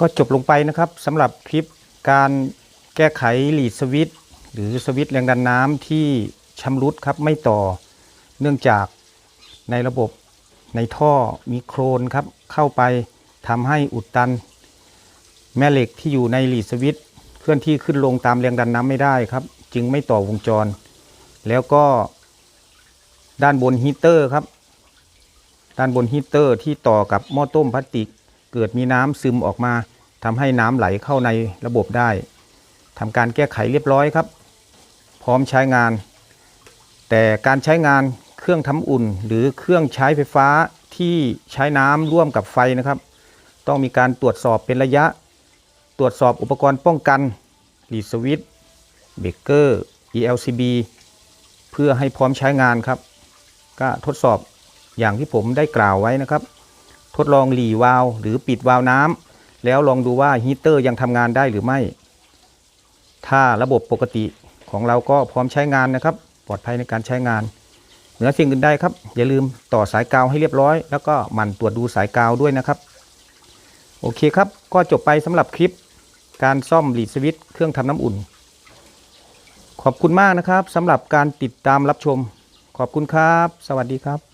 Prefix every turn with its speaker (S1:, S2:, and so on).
S1: ก็จบลงไปนะครับสำหรับคลิปการแก้ไขหลีดสวิตช์หรือสวิตช์แรงดันน้ำที่ชำรุดครับไม่ต่อ เนื่องจากในระบบในท่อมีโครนครับเข้าไปทำให้อุดตัน แม่เหล็กที่อยู่ในหลีดสวิตช์เคลื่อนที่ขึ้นลงตามแรงดันน้ำไม่ได้ครับ จึงไม่ต่อวงจร แล้วก็ด้านบนฮีเตอร์ครับ ด้านบนฮีเตอร์ที่ต่อกับหม้อต้มพลาสติก เกิดมีน้ำซึมออกมาทำให้น้ำไหลเข้าในระบบได้ทำการแก้ไขเรียบร้อยครับ พร้อมใช้งาน แต่การใช้งานเครื่องทำอุ่น หรือเครื่องใช้ไฟฟ้าที่ใช้น้ำร่วมกับไฟนะครับ ต้องมีการตรวจสอบเป็นระยะ ตรวจสอบอุปกรณ์ป้องกันลีสวิตเบรกเกอร์ ELCB เพื่อให้พร้อมใช้งานครับ ก็ทดสอบอย่างที่ผมได้กล่าวไว้นะครับ ดลองหลีวาล์วหรือปิดวาล์วน้ำแล้วลองดูว่าฮีเตอร์ยังทำงานได้หรือไม่ ถ้าระบบปกติของเราก็พร้อมใช้งานนะครับ ปลอดภัยในการใช้งาน เหนือสิ่งอื่นใดครับ อย่าลืมต่อสายกาวให้เรียบร้อย แล้วก็หมั่นตรวจดูสายกาวด้วยนะครับ โอเคครับ ก็จบไปสำหรับคลิป การซ่อมหลีดสวิตช์เครื่องทำน้ำอุ่น ขอบคุณมากนะครับสำหรับการติดตามรับชม ขอบคุณครับ สวัสดีครับ